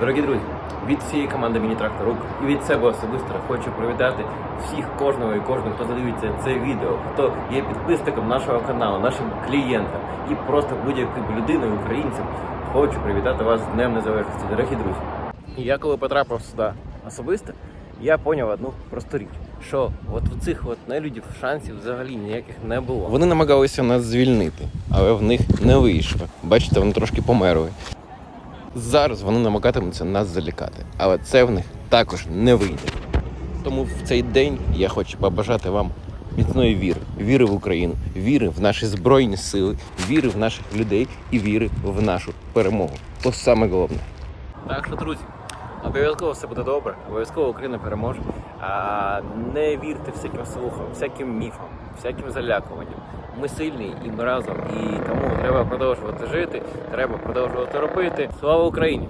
Дорогі друзі, від всієї команди Міні-Трактор Рук і від себе особисто хочу привітати всіх кожного і кожного, хто дивиться це відео, хто є підписником нашого каналу, нашим клієнтам і просто будь-яким людиною, українцем. Хочу привітати вас з Днем Незалежності, дорогі друзі. Я коли потрапив сюди особисто, я поняв одну просту річ, що от у цих от нелюдів шансів взагалі ніяких не було. Вони намагалися нас звільнити, але в них не вийшло. Бачите, вони трошки померли. Зараз вони намагатимуться нас залякати, але це в них також не вийде. Тому в цей день я хочу побажати вам міцної віри, віри в Україну, віри в наші збройні сили, віри в наших людей і віри в нашу перемогу. То саме головне. Так що, друзі, обов'язково все буде добре, обов'язково Україна переможе. А не вірте всяким слухам, всяким міфам, всяким залякуванням. Ми сильні і ми разом. І тому треба продовжувати жити, треба продовжувати робити. Слава Україні!